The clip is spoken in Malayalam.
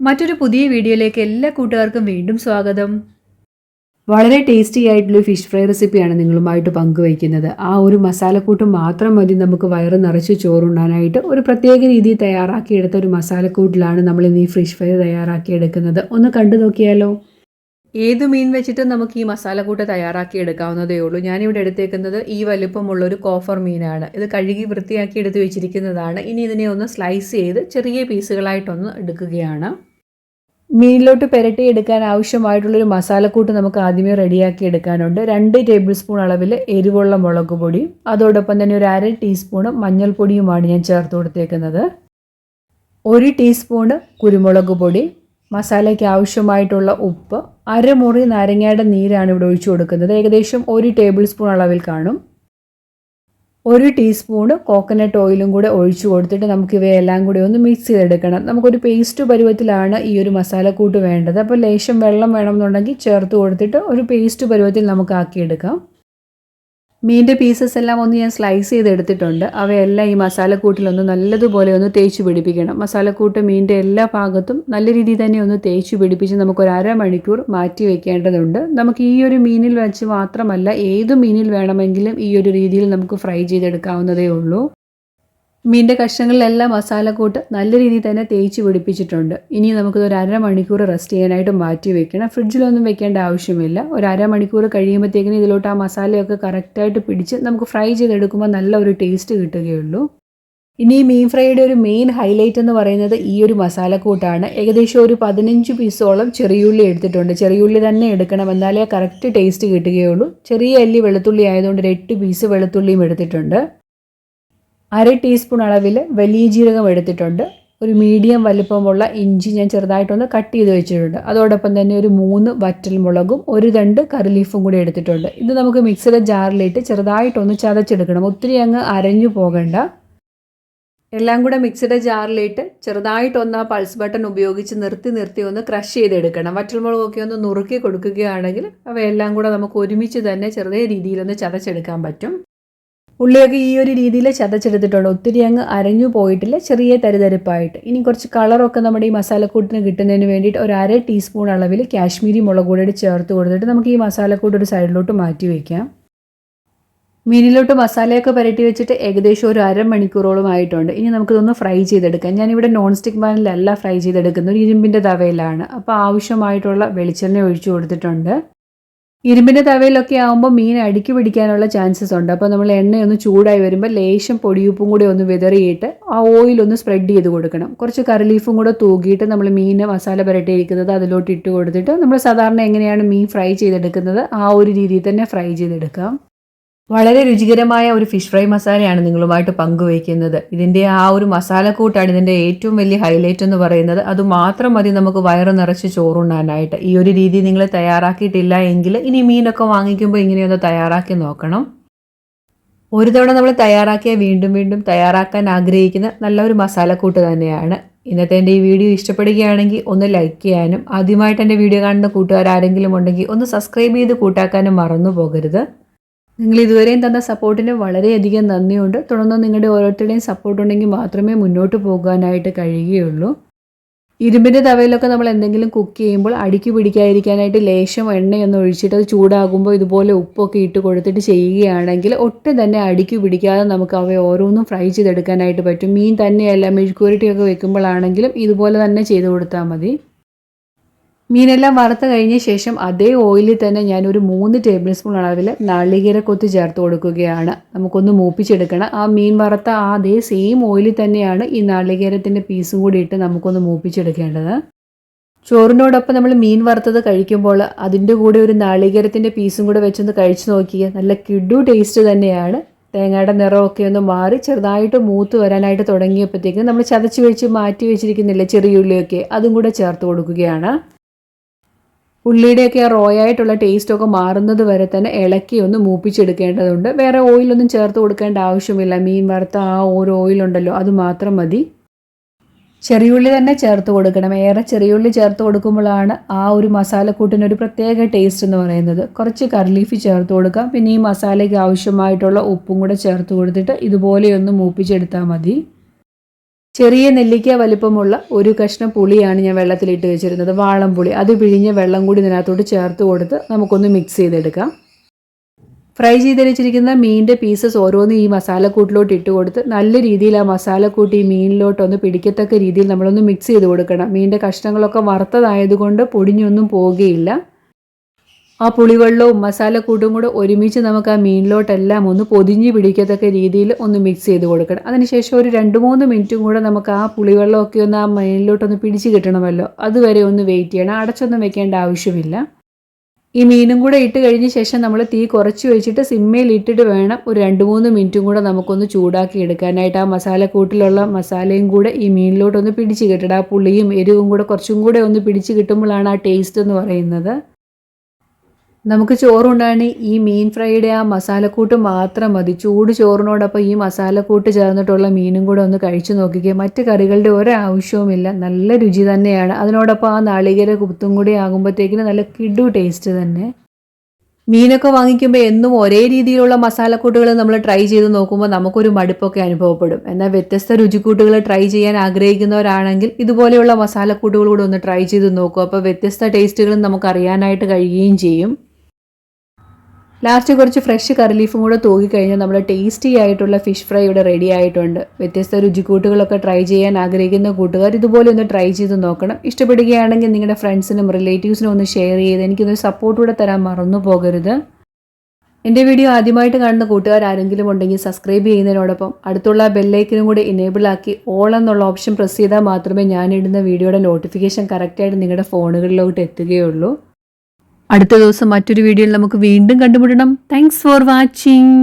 മറ്റൊരു പുതിയ വീഡിയോയിലേക്ക് എല്ലാ കൂട്ടുകാർക്കും വീണ്ടും സ്വാഗതം. വളരെ ടേസ്റ്റി ആയിട്ടുള്ള ഫിഷ് ഫ്രൈ റെസിപ്പിയാണ് നിങ്ങളുമായിട്ട് പങ്കുവയ്ക്കുന്നത്. ആ ഒരു മസാലക്കൂട്ട് മാത്രം മതി നമുക്ക് വയറ് നിറച്ച് ചോറുണ്ണാനായിട്ട് ഒരു പ്രത്യേക രീതിയിൽ തയ്യാറാക്കിയെടുത്ത ഒരു മസാലക്കൂട്ടിലാണ് നമ്മൾ ഇന്ന് ഈ ഫിഷ് ഫ്രൈ തയ്യാറാക്കിയെടുക്കുന്നത്. ഒന്ന് കണ്ടു നോക്കിയാലോ? ഏത് മീൻ വെച്ചിട്ട് നമുക്ക് ഈ മസാലക്കൂട്ട് തയ്യാറാക്കി എടുക്കാവുന്നതേ ഉള്ളൂ. ഞാനിവിടെ എടുത്തേക്കുന്നത് ഈ വലുപ്പമുള്ള ഒരു കോഫർ മീനാണ്. ഇത് കഴുകി വൃത്തിയാക്കി എടുത്ത് വെച്ചിരിക്കുന്നതാണ്. ഇനി ഇതിനെ ഒന്ന് സ്ലൈസ് ചെയ്ത് ചെറിയ പീസുകളായിട്ടൊന്ന് എടുക്കുകയാണ്. മീനിലോട്ട് പുരട്ടി എടുക്കാൻ ആവശ്യമായിട്ടുള്ളൊരു മസാലക്കൂട്ട് നമുക്ക് ആദ്യമേ റെഡിയാക്കി എടുക്കാനുണ്ട്. രണ്ട് ടേബിൾ സ്പൂൺ അളവിൽ എരിവുള്ള മുളക് പൊടി അതോടൊപ്പം തന്നെ ഒരു അര ടീസ്പൂണ് മഞ്ഞൾപ്പൊടിയുമാണ് ഞാൻ ചേർത്ത് കൊടുത്തേക്കുന്നത്. ഒരു ടീസ്പൂണ് കുരുമുളക് പൊടി മസാലയ്ക്ക് ആവശ്യമായിട്ടുള്ള ഉപ്പ് അരമുറി നാരങ്ങയുടെ നീരാണ് ഇവിടെ ഒഴിച്ചു കൊടുക്കുന്നത്. ഏകദേശം ഒരു ടേബിൾ സ്പൂൺ അളവിൽ കാണും. ഒരു ടീസ്പൂണ് കോക്കനട്ട് ഓയിലും കൂടെ ഒഴിച്ചു കൊടുത്തിട്ട് നമുക്ക് ഇവയെല്ലാം കൂടി ഒന്ന് മിക്സ് ചെയ്തെടുക്കണം. നമുക്കൊരു പേസ്റ്റ് പരുവത്തിലാണ് ഈ ഒരു മസാലക്കൂട്ട് വേണ്ടത്. അപ്പോൾ ലേശം വെള്ളം വേണമെന്നുണ്ടെങ്കിൽ ചേർത്ത് കൊടുത്തിട്ട് ഒരു പേസ്റ്റ് പരുവത്തിൽ നമുക്ക് ആക്കിയെടുക്കാം. മീന്റെ പീസസ് എല്ലാം ഒന്ന് ഞാൻ സ്ലൈസ് ചെയ്ത് എടുത്തിട്ടുണ്ട് അവയെല്ലാം ഈ മസാലക്കൂട്ടിലൊന്ന് നല്ലതുപോലെ ഒന്ന് തേച്ച് പിടിപ്പിക്കണം. മസാലക്കൂട്ട് മീന്റെ എല്ലാ ഭാഗത്തും നല്ല രീതിയിൽ തന്നെ ഒന്ന് തേച്ച് പിടിപ്പിച്ച് നമുക്കൊരു അരമണിക്കൂർ മാറ്റി വെക്കേണ്ടതുണ്ട്. നമുക്ക് ഈ ഒരു മീനിൽ വെച്ച് മാത്രമല്ല ഏത് മീനിൽ വേണമെങ്കിലും ഈ ഒരു രീതിയിൽ നമുക്ക് ഫ്രൈ ചെയ്തെടുക്കാവുന്നതേ ഉള്ളൂ. മീന്റെ കഷ്ണങ്ങളിലെല്ലാം മസാലക്കൂട്ട് നല്ല രീതിയിൽ തന്നെ തേച്ച് പിടിപ്പിച്ചിട്ടുണ്ട്. ഇനി നമുക്കിത് ഒരു അരമണിക്കൂർ റെസ്റ്റ് ചെയ്യാനായിട്ട് മാറ്റി വെക്കണം. ഫ്രിഡ്ജിലൊന്നും വെക്കേണ്ട ആവശ്യമില്ല. ഒരു അരമണിക്കൂർ കഴിയുമ്പോഴത്തേക്കിന് ഇതിലോട്ട് ആ മസാലയൊക്കെ കറക്റ്റായിട്ട് പിടിച്ച് നമുക്ക് ഫ്രൈ ചെയ്തെടുക്കുമ്പോൾ നല്ല ഒരു ടേസ്റ്റ് കിട്ടുകയുള്ളൂ. ഇനി മീൻ ഫ്രൈയുടെ ഒരു മെയിൻ ഹൈലൈറ്റ് എന്ന് പറയുന്നത് ഈ ഒരു മസാലക്കൂട്ടാണ്. ഏകദേശം ഒരു പതിനഞ്ച് പീസോളം ചെറിയുള്ളി എടുത്തിട്ടുണ്ട്. ചെറിയുള്ളി തന്നെ എടുക്കണം. എന്നാലേ കറക്റ്റ് ടേസ്റ്റ് കിട്ടുകയുള്ളൂ. ചെറിയ അല്ലി വെളുത്തുള്ളി ആയതുകൊണ്ട് ഒരു എട്ട് പീസ് വെളുത്തുള്ളിയും എടുത്തിട്ടുണ്ട്. അര ടീസ്പൂൺ അളവിൽ വലിയ ജീരകം എടുത്തിട്ടുണ്ട്. ഒരു മീഡിയം വലുപ്പമുള്ള ഇഞ്ചി ഞാൻ ചെറുതായിട്ടൊന്ന് കട്ട് ചെയ്ത് വെച്ചിട്ടുണ്ട്. അതോടൊപ്പം തന്നെ ഒരു മൂന്ന് വറ്റൽ മുളകും ഒരു രണ്ട് കറി ലീഫും കൂടി എടുത്തിട്ടുണ്ട്. ഇത് നമുക്ക് മിക്സിയുടെ ജാറിലിട്ട് ചെറുതായിട്ടൊന്ന് ചതച്ചെടുക്കണം. ഒത്തിരി അങ്ങ് അരഞ്ഞു പോകണ്ട. എല്ലാം കൂടെ മിക്സിയുടെ ജാറിലിട്ട് ചെറുതായിട്ടൊന്ന് ആ പൾസ് ബട്ടൺ ഉപയോഗിച്ച് നിർത്തി നിർത്തി ഒന്ന് ക്രഷ് ചെയ്തെടുക്കണം. വറ്റൽമുളകൊക്കെ ഒന്ന് നുറുക്കി കൊടുക്കുകയാണെങ്കിൽ അവയെല്ലാം കൂടെ നമുക്ക് ഒരുമിച്ച് തന്നെ ചെറിയ രീതിയിലൊന്ന് ചതച്ചെടുക്കാൻ പറ്റും. ഉള്ളിയൊക്കെ ഈ ഒരു രീതിയിൽ ചതച്ചെടുത്തിട്ടുണ്ട്. ഒത്തിരി അങ്ങ് അരഞ്ഞു പോയിട്ടില്ല. ചെറിയ തരിതരിപ്പായിട്ട്. ഇനി കുറച്ച് കളറൊക്കെ നമ്മുടെ ഈ മസാലക്കൂട്ടിന് കിട്ടുന്നതിന് വേണ്ടിയിട്ട് ഒരു അര ടീസ്പൂൺ അളവിൽ കാശ്മീരി മുളക് കൂടി ചേർത്ത് കൊടുത്തിട്ട് നമുക്ക് ഈ മസാലക്കൂട്ട് ഒരു സൈഡിലോട്ട് മാറ്റി വയ്ക്കാം മീനിലോട്ട് മസാലയൊക്കെ പുരട്ടി വെച്ചിട്ട് ഏകദേശം ഒരു അരമണിക്കൂറോളം ആയിട്ടുണ്ട്. ഇനി നമുക്കിതൊന്ന് ഫ്രൈ ചെയ്തെടുക്കാം. ഞാനിവിടെ നോൺ സ്റ്റിക്ക് പാനിലല്ല ഫ്രൈ ചെയ്തെടുക്കുന്നത്. ഇരുമ്പിന്റെ തവയിലാണ്. അപ്പോൾ ആവശ്യമായിട്ടുള്ള വെളിച്ചെണ്ണ ഒഴിച്ചു കൊടുത്തിട്ടുണ്ട്. ഇരുമ്പിന്റെ തവയിലൊക്കെ ആകുമ്പോൾ മീൻ അടുക്കി പിടിക്കാനുള്ള ചാൻസസ് ഉണ്ട്. അപ്പോൾ നമ്മൾ എണ്ണയൊന്ന് ചൂടായി വരുമ്പോൾ ലേശം പൊടിയുപ്പും കൂടി ഒന്ന് വിതറിയിട്ട് ആ ഓയിൽ ഒന്ന് സ്പ്രെഡ് ചെയ്ത് കൊടുക്കണം. കുറച്ച് കറിലീഫും കൂടെ തൂക്കിയിട്ട് നമ്മൾ മീൻ മസാല പുരട്ടിയിരിക്കുന്നത് അതിലോട്ട് ഇട്ട് കൊടുത്തിട്ട് നമ്മൾ സാധാരണ എങ്ങനെയാണ് മീൻ ഫ്രൈ ചെയ്തെടുക്കുന്നത് ആ ഒരു രീതിയിൽ തന്നെ ഫ്രൈ ചെയ്തെടുക്കാം. വളരെ രുചികരമായ ഒരു ഫിഷ് ഫ്രൈ മസാലയാണ് നിങ്ങളുമായിട്ട് പങ്കുവയ്ക്കുന്നത്. ഇതിന്റെ ആ ഒരു മസാല മസാലക്കൂട്ടാണ് ഇതിന്റെ ഏറ്റവും വലിയ ഹൈലൈറ്റ് എന്ന് പറയുന്നത്. അത് മാത്രം മതി നമുക്ക് വയറ് നിറച്ച് ചോറുണ്ണാനായിട്ട്. ഈ ഒരു രീതി നിങ്ങൾ തയ്യാറാക്കിയിട്ടില്ല എങ്കിൽ ഇനി മീനൊക്കെ വാങ്ങിക്കുമ്പോൾ ഇങ്ങനെയൊന്ന് തയ്യാറാക്കി നോക്കണം. ഒരു തവണ നമ്മൾ തയ്യാറാക്കിയ വീണ്ടും വീണ്ടും തയ്യാറാക്കാൻ ആഗ്രഹിക്കുന്ന നല്ലൊരു മസാലക്കൂട്ട് തന്നെയാണ്. ഇന്നത്തെ എന്റെ ഈ വീഡിയോ ഇഷ്ടപ്പെടുകയാണെങ്കിൽ ഒന്ന് ലൈക്ക് ചെയ്യാനും ആദ്യമായിട്ട് എന്റെ വീഡിയോ കാണുന്ന കൂട്ടുകാർ ആരെങ്കിലും ഉണ്ടെങ്കിൽ ഒന്ന് സബ്സ്ക്രൈബ് ചെയ്ത് കൂട്ടാക്കാനും മറന്നു പോകരുത്. നിങ്ങൾ ഇതുവരെയും തന്ന സപ്പോർട്ടിന് വളരെയധികം നന്ദിയുണ്ട്. തുടർന്ന് നിങ്ങളുടെ ഓരോരുത്തരുടെയും സപ്പോർട്ട് ഉണ്ടെങ്കിൽ മാത്രമേ മുന്നോട്ട് പോകാനായിട്ട് കഴിയുകയുള്ളൂ. ഇരുമ്പിന്റെ തവയിലൊക്കെ നമ്മൾ എന്തെങ്കിലും കുക്ക് ചെയ്യുമ്പോൾ അടിക്ക് പിടിക്കാതിരിക്കാനായിട്ട് ലേശം എണ്ണയൊന്ന് ഒഴിച്ചിട്ട് അത് ചൂടാകുമ്പോൾ ഇതുപോലെ ഉപ്പൊക്കെ ഇട്ട് കൊടുത്തിട്ട് ചെയ്യുകയാണെങ്കിൽ ഒട്ടും തന്നെ അടിക്ക് പിടിക്കാതെ നമുക്ക് അവയെ ഓരോന്നും ഫ്രൈ ചെയ്തെടുക്കാനായിട്ട് പറ്റും. മീൻ തന്നെയല്ല മെഴുക്കുവരട്ടിയൊക്കെ വെക്കുമ്പോഴാണെങ്കിലും ഇതുപോലെ തന്നെ ചെയ്ത് കൊടുത്താൽ മതി. മീനെല്ലാം വറുത്ത് കഴിഞ്ഞ ശേഷം അതേ ഓയിലിൽ തന്നെ ഞാൻ ഒരു മൂന്ന് ടേബിൾ സ്പൂൺ അളവിൽ നാളികേരക്കൊത്ത് ചേർത്ത് കൊടുക്കുകയാണ്. നമുക്കൊന്ന് മൂപ്പിച്ചെടുക്കണം. ആ മീൻ വറുത്ത ആ അതേ സെയിം ഓയിലിൽ തന്നെയാണ് ഈ നാളികേരത്തിന്റെ പീസും കൂടി ഇട്ട് നമുക്കൊന്ന് മൂപ്പിച്ചെടുക്കേണ്ടത്. ചോറിനോടൊപ്പം നമ്മൾ മീൻ വറുത്തത് കഴിക്കുമ്പോൾ അതിന്റെ കൂടെ ഒരു നാളികേരത്തിന്റെ പീസും കൂടെ വെച്ചൊന്ന് കഴിച്ചു നോക്കിയാൽ നല്ല കിഡു ടേസ്റ്റ് തന്നെയാണ്. തേങ്ങയുടെ നിറമൊക്കെ ഒന്ന് മാറി ചെറുതായിട്ട് മൂത്ത് വരാനായിട്ട് തുടങ്ങിയപ്പോഴത്തേക്കും നമ്മൾ ചതച്ച് വെച്ച് മാറ്റി വെച്ചിരിക്കുന്നില്ല ചെറിയുള്ളിയൊക്കെ അതും കൂടെ ചേർത്ത് കൊടുക്കുകയാണ്. ഉള്ളിയുടെയൊക്കെ ആ റോയായിട്ടുള്ള ടേസ്റ്റൊക്കെ മാറുന്നത് വരെ തന്നെ ഇളക്കി ഒന്ന് മൂപ്പിച്ചെടുക്കേണ്ടതുണ്ട്. വേറെ ഓയിലൊന്നും ചേർത്ത് കൊടുക്കേണ്ട ആവശ്യമില്ല. മീൻ വറുത്ത ആ ഓരോ ഓയിലുണ്ടല്ലോ അത് മാത്രം മതി. ചെറിയുള്ളി തന്നെ ചേർത്ത് കൊടുക്കണം. ഏറെ ചെറിയുള്ളി ചേർത്ത് കൊടുക്കുമ്പോഴാണ് ആ ഒരു മസാലക്കൂട്ടിനൊരു പ്രത്യേക ടേസ്റ്റ് എന്ന് പറയുന്നത്. കുറച്ച് കർലീഫ് ചേർത്ത് കൊടുക്കാം. പിന്നെ ഈ മസാലയ്ക്ക് ആവശ്യമായിട്ടുള്ള ഉപ്പും കൂടെ ചേർത്ത് കൊടുത്തിട്ട് ഇതുപോലെയൊന്ന് മൂപ്പിച്ചെടുത്താൽ മതി. ചെറിയ നെല്ലിക്ക വലിപ്പമുള്ള ഒരു കഷ്ണം പുളിയാണ് ഞാൻ വെള്ളത്തിലിട്ട് വെച്ചിരുന്നത്. വാളം പുളി. അത് പിഴിഞ്ഞ വെള്ളം കൂടി ഇതിനകത്തോട്ട് ചേർത്ത് കൊടുത്ത് നമുക്കൊന്ന് മിക്സ് ചെയ്തെടുക്കാം. ഫ്രൈ ചെയ്ത് വെച്ചിരിക്കുന്ന മീനിന്റെ പീസസ് ഓരോന്നും ഈ മസാലക്കൂട്ടിലോട്ട് ഇട്ട് കൊടുത്ത് നല്ല രീതിയിൽ ആ മസാലക്കൂട്ട് ഈ മീനിലോട്ടൊന്ന് പിടിക്കത്തക്ക രീതിയിൽ നമ്മളൊന്ന് മിക്സ് ചെയ്ത് കൊടുക്കണം. മീനിന്റെ കഷ്ണങ്ങളൊക്കെ വറുത്തതായതുകൊണ്ട് പൊടിഞ്ഞൊന്നും പോവുകയില്ല. ആ പുളിവെള്ളവും മസാലക്കൂട്ടും കൂടെ ഒരുമിച്ച് നമുക്ക് ആ മീനിലോട്ടെല്ലാം ഒന്ന് പൊതിഞ്ഞ് പിടിക്കത്തക്ക രീതിയിൽ ഒന്ന് മിക്സ് ചെയ്ത് കൊടുക്കണം. അതിനുശേഷം ഒരു രണ്ട് മൂന്ന് മിനിറ്റും കൂടെ നമുക്ക് ആ പുളിവെള്ളമൊക്കെ ഒന്ന് ആ മീനിലോട്ടൊന്ന് പിടിച്ച് കിട്ടണമല്ലോ. അതുവരെ ഒന്ന് വെയിറ്റ് ചെയ്യണം. അടച്ചൊന്നും വെക്കേണ്ട ആവശ്യമില്ല. ഈ മീനും കൂടെ ഇട്ട് കഴിഞ്ഞ ശേഷം നമ്മൾ തീ കുറച്ച് വെച്ചിട്ട് സിമ്മയിൽ ഇട്ടിട്ട് വേണം ഒരു രണ്ട് മൂന്ന് മിനിറ്റും കൂടെ നമുക്കൊന്ന് ചൂടാക്കി എടുക്കാനായിട്ട്. ആ മസാലക്കൂട്ടിലുള്ള മസാലയും കൂടെ ഈ മീനിലോട്ടൊന്ന് പിടിച്ച് കിട്ടണം. ആ പുളിയും എരിവും കൂടെ കുറച്ചും കൂടെ ഒന്ന് പിടിച്ച് കിട്ടുമ്പോഴാണ് ആ ടേസ്റ്റ് എന്ന് പറയുന്നത്. നമുക്ക് ചോറുണ്ടാണ് ഈ മീൻ ഫ്രൈയുടെ ആ മസാലക്കൂട്ട് മാത്രം മതി. ചൂട് ചോറിനോടൊപ്പം ഈ മസാലക്കൂട്ട് ചേർന്നിട്ടുള്ള മീനും കൂടെ ഒന്ന് കഴിച്ചു നോക്കിക്കുക മറ്റ് കറികളുടെ ഒരാവശ്യവുമില്ല. നല്ല രുചി തന്നെയാണ്. അതിനോടൊപ്പം ആ നാളികേര കുത്തും കൂടി ആകുമ്പോഴത്തേക്കിന് നല്ല കിഡു ടേസ്റ്റ് തന്നെ. മീനൊക്കെ വാങ്ങിക്കുമ്പോൾ എന്നും ഒരേ രീതിയിലുള്ള മസാലക്കൂട്ടുകൾ നമ്മൾ ട്രൈ ചെയ്ത് നോക്കുമ്പോൾ നമുക്കൊരു മടുപ്പൊക്കെ അനുഭവപ്പെടും. എന്നാൽ വ്യത്യസ്ത രുചിക്കൂട്ടുകൾ ട്രൈ ചെയ്യാൻ ആഗ്രഹിക്കുന്നവരാണെങ്കിൽ ഇതുപോലെയുള്ള മസാലക്കൂട്ടുകൾ കൂടെ ഒന്ന് ട്രൈ ചെയ്ത് നോക്കും. അപ്പോൾ വ്യത്യസ്ത ടേസ്റ്റുകളും നമുക്ക് അറിയാനായിട്ട് കഴിയുകയും ചെയ്യും. ലാസ്റ്റ് കുറച്ച് ഫ്രഷ് കറി ലീഫും കൂടെ തൂകിക്കഴിഞ്ഞാൽ നമ്മുടെ ടേസ്റ്റി ആയിട്ടുള്ള ഫിഷ് ഫ്രൈ ഇവിടെ റെഡി ആയിട്ടുണ്ട്. വ്യത്യസ്ത രുചിക്കൂട്ടുകളൊക്കെ ട്രൈ ചെയ്യാൻ ആഗ്രഹിക്കുന്ന കൂട്ടുകാർ ഇതുപോലെ ഒന്ന് ട്രൈ ചെയ്ത് നോക്കണം. ഇഷ്ടപ്പെടുകയാണെങ്കിൽ നിങ്ങളുടെ ഫ്രണ്ട്സിനും റിലേറ്റീവ്സിനും ഒന്ന് ഷെയർ ചെയ്ത് എനിക്കൊന്ന് സപ്പോർട്ട് കൂടെ തരാൻ മറന്നു പോകരുത്. എന്റെ വീഡിയോ ആദ്യമായിട്ട് കാണുന്ന കൂട്ടുകാർ ആരെങ്കിലും ഉണ്ടെങ്കിൽ സബ്സ്ക്രൈബ് ചെയ്യുന്നതിനോടൊപ്പം അടുത്തുള്ള ബെല്ലൈക്കനും കൂടി ഇനേബിൾ ആക്കി ഓൾ എന്നുള്ള ഓപ്ഷൻ പ്രസ് ചെയ്താൽ മാത്രമേ ഞാനിടുന്ന വീഡിയോയുടെ നോട്ടിഫിക്കേഷൻ കറക്റ്റായിട്ട് നിങ്ങളുടെ ഫോണുകളിലോട്ട് എത്തുകയുള്ളൂ. അടുത്ത ദിവസം മറ്റൊരു വീഡിയോയിൽ നമുക്ക് വീണ്ടും കണ്ടുമുട്ടണം. Thanks for watching